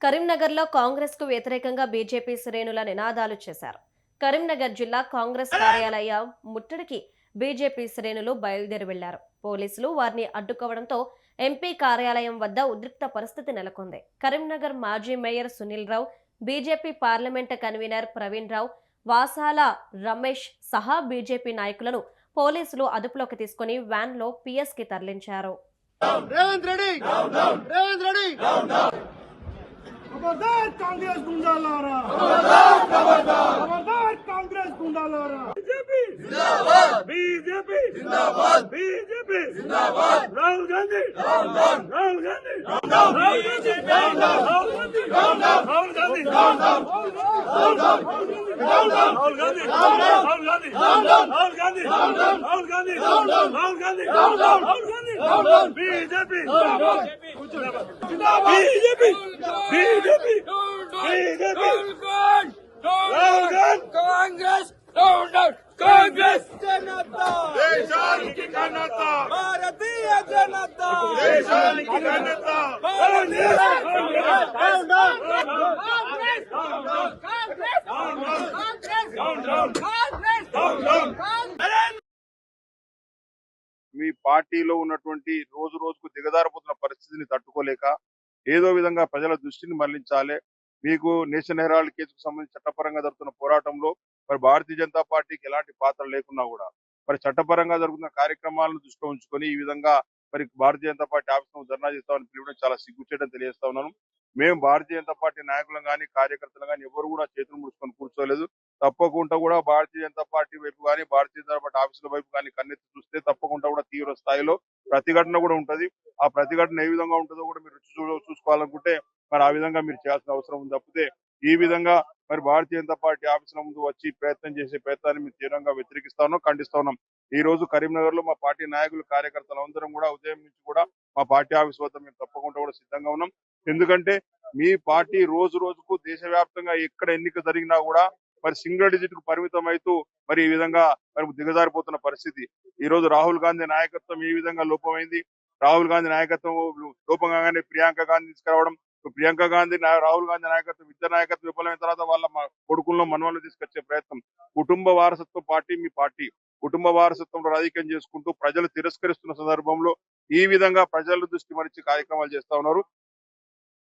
కరీంనగర్లో కాంగ్రెస్కు వ్యతిరేకంగా బీజేపీ శ్రేణుల నినాదాలు చేశారు కరీంనగర్ జిల్లా కాంగ్రెస్ కార్యాలయ ముట్టడికి బీజేపీ శ్రేణులు బయలుదేరి వెళ్ళారు పోలీసులు వారిని అడ్డుకోవడంతో ఎంపీ కార్యాలయం వద్ద ఉద్రిక్త పరిస్థితి నెలకొంది కరీంనగర్ మాజీ mayor Sunil Rao BJP parliament convener Praveen Rao Vasala Ramesh సహా బీజేపీ నాయకులను పోలీసులు అదుపులోకి తీసుకుని వ్యాన్లో పిఎస్కి తరలించారు రేవంత్ రెడ్డి రేవంత్ రెడ్డి ఖబర్దార్ కాంగ్రెస్ గుండాలారా ఖబర్దార్ కాంగ్రెస్ గుండాలారా బీజేపీ జిందాబాద్ బీజేపీ జిందాబాద్ బీజేపీ జిందాబాద్ Rahul Gandhi Rahul Gandhi Rahul Gandhi Rahul Gandhi Rahul Gandhi Rahul Gandhi Rahul Gandhi Rahul Gandhi Rahul Gandhi Rahul Gandhi Rahul Gandhi BJP BJP BJP BJP Congress Congress ജനത ദേശാനിക്ക് ഘനത ഭാരതീയ ജനത ദേശാനിക്ക് ഘനത കോൺഗ്രസ് കോൺഗ്രസ് കോൺഗ്രസ് കോൺഗ്രസ് మీ పార్టీలో ఉన్నటువంటి రోజు రోజుకు దిగదారిపోతున్న పరిస్థితిని తట్టుకోలేక ఏదో విధంగా ప్రజల దృష్టిని మళ్ళించాలి. మీకు నేషన్ హెరాల్డ్ కేసుకు సంబంధించి చట్టపరంగా జరుగుతున్న పోరాటంలో మరి భారతీయ జనతా పార్టీకి ఎలాంటి పాత్ర లేకున్నా కూడా మరి చట్టపరంగా జరుగుతున్న కార్యక్రమాలను దృష్టిలో ఉంచుకొని ఈ విధంగా మరి భారతీయ జనతా పార్టీ ఆఫీస్ ధర్నా చేస్తామని పిలవడం చాలా సిగ్గుచేయడం తెలియజేస్తా ఉన్నాను. మేము భారతీయ జనతా పార్టీ నాయకులం కానీ కార్యకర్తలు కానీ ఎవరు కూడా చేతులు ముడుచుకొని కూర్చోలేదు. తప్పకుండా కూడా భారతీయ జనతా పార్టీ వైపు కానీ భారతీయ జనతా పార్టీ ఆఫీసుల వైపు కానీ కన్నెత్తి చూస్తే తప్పకుండా కూడా తీవ్ర స్థాయిలో ప్రతిఘటన కూడా ఉంటది. ఆ ప్రతిఘటన ఏ విధంగా ఉంటుందో కూడా మీరు రుచి చూసుకోవాలనుకుంటే మరి ఆ విధంగా మీరు చేయాల్సిన అవసరం ఉంది. తప్పితే ఈ విధంగా మరి భారతీయ జనతా పార్టీ ఆఫీసుల ముందు వచ్చి ప్రయత్నం చేసే ప్రయత్నాన్ని మేము తీవ్రంగా వ్యతిరేకిస్తా ఉన్నాం ఖండిస్తా ఉన్నాం ఈ రోజు కరీంనగర్లో మా పార్టీ నాయకులు కార్యకర్తలు అందరం కూడా ఉదయం నుంచి కూడా మా పార్టీ ఆఫీస్ వద్ద మేము తప్పకుండా కూడా సిద్ధంగా ఉన్నాం. ఎందుకంటే మీ పార్టీ రోజు రోజుకు దేశవ్యాప్తంగా ఎక్కడ ఎన్నిక జరిగినా కూడా మరి సింగిల్ డిజిట్కు పరిమితం అవుతూ మరి ఈ విధంగా మరి దిగజారిపోతున్న పరిస్థితి. ఈ రోజు రాహుల్ గాంధీ నాయకత్వం ఈ విధంగా లోపమైంది. రాహుల్ గాంధీ నాయకత్వం లోపంగానే ప్రియాంక గాంధీ తీసుకురావడం ప్రియాంక గాంధీ రాహుల్ గాంధీ నాయకత్వం ఇద్దరు నాయకత్వం విఫలమైన తర్వాత వాళ్ళ కొడుకుల్లో మనవాళ్ళు తీసుకొచ్చే ప్రయత్నం. కుటుంబ వారసత్వ పార్టీ మీ పార్టీ. కుటుంబ వారసత్వంలో రాజకీయం చేసుకుంటూ ప్రజలు తిరస్కరిస్తున్న సందర్భంలో ఈ విధంగా ప్రజల దృష్టి మరిచి కార్యక్రమాలు చేస్తా ఉన్నారు.